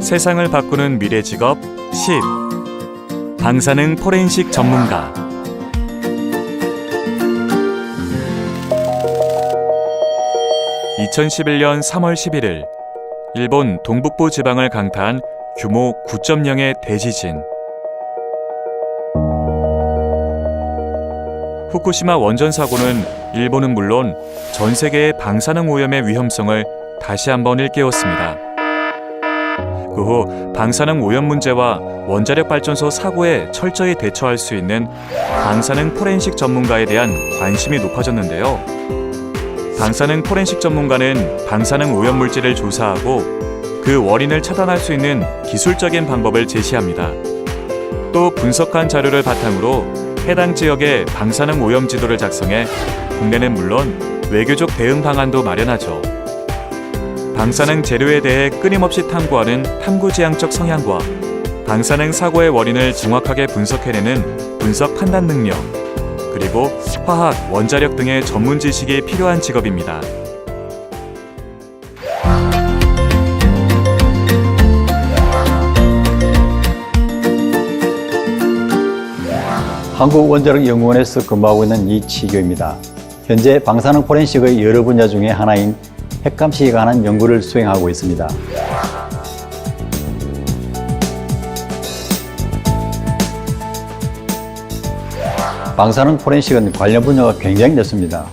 세상을 바꾸는 미래 직업 10. 방사능 포렌식 전문가. (2011년 3월 11일) 일본 동북부 지방을 강타한 규모 9.0의 대지진. 후쿠시마 원전 사고는 일본은 물론 전 세계의 방사능 오염의 위험성을 다시 한번 일깨웠습니다. 그 후 방사능 오염 문제와 원자력 발전소 사고에 철저히 대처할 수 있는 방사능 포렌식 전문가에 대한 관심이 높아졌는데요. 방사능 포렌식 전문가는 방사능 오염 물질을 조사하고 그 원인을 차단할 수 있는 기술적인 방법을 제시합니다. 또 분석한 자료를 바탕으로 해당 지역의 방사능 오염 지도를 작성해 국내는 물론 외교적 대응 방안도 마련하죠. 방사능 재료에 대해 끊임없이 탐구하는 탐구지향적 성향과 방사능 사고의 원인을 정확하게 분석해내는 분석 판단 능력, 그리고 화학, 원자력 등의 전문 지식이 필요한 직업입니다. 한국원자력연구원에서 근무하고 있는 이치교입니다. 현재 방사능 포렌식의 여러 분야 중에 하나인 핵감시에 관한 연구를 수행하고 있습니다. 방사능 포렌식은 관련 분야가 굉장히 넓습니다.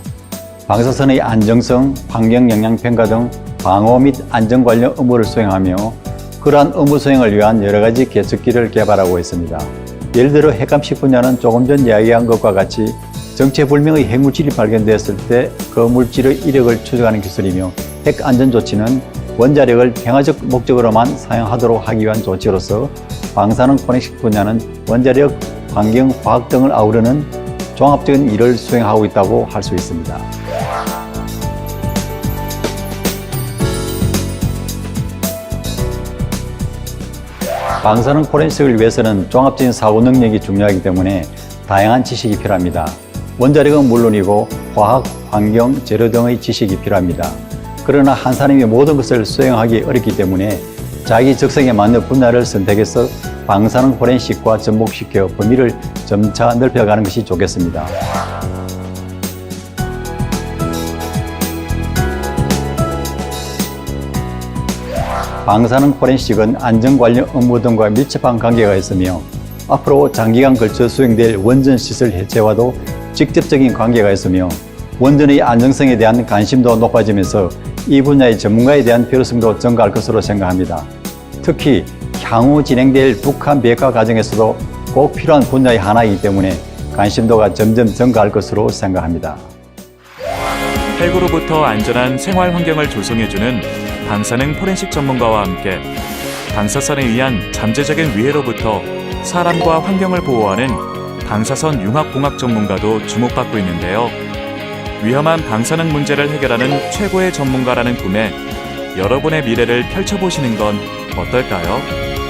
방사선의 안정성, 환경 영향 평가 등 방호 및 안전 관련 업무를 수행하며 그러한 업무 수행을 위한 여러 가지 계측기를 개발하고 있습니다. 예를 들어 핵감시 분야는 조금 전 이야기한 것과 같이 정체불명의 핵물질이 발견되었을 때 그 물질의 이력을 추적하는 기술이며 핵 안전 조치는 원자력을 평화적 목적으로만 사용하도록 하기 위한 조치로서 방사능 포렌식 분야는 원자력, 환경, 화학 등을 아우르는 종합적인 일을 수행하고 있다고 할 수 있습니다. 방사능 포렌식을 위해서는 종합적인 사고 능력이 중요하기 때문에 다양한 지식이 필요합니다. 원자력은 물론이고 화학, 환경, 재료 등의 지식이 필요합니다. 그러나 한 사람이 모든 것을 수행하기 어렵기 때문에 자기 적성에 맞는 분야를 선택해서 방사능 포렌식과 접목시켜 범위를 점차 넓혀가는 것이 좋겠습니다. 방사능 포렌식은 안전 관련 업무 등과 밀접한 관계가 있으며 앞으로 장기간 걸쳐 수행될 원전 시설 해체와도 직접적인 관계가 있으며 원전의 안정성에 대한 관심도 높아지면서 이 분야의 전문가에 대한 필요성도 증가할 것으로 생각합니다. 특히 향후 진행될 북한 비핵화 과정에서도 꼭 필요한 분야의 하나이기 때문에 관심도가 점점 증가할 것으로 생각합니다. 핵으로부터 안전한 생활 환경을 조성해주는 방사능 포렌식 전문가와 함께 방사선에 의한 잠재적인 위해로부터 사람과 환경을 보호하는 방사선 융합공학 전문가도 주목받고 있는데요. 위험한 방사능 문제를 해결하는 최고의 전문가라는 꿈에 여러분의 미래를 펼쳐보시는 건 어떨까요?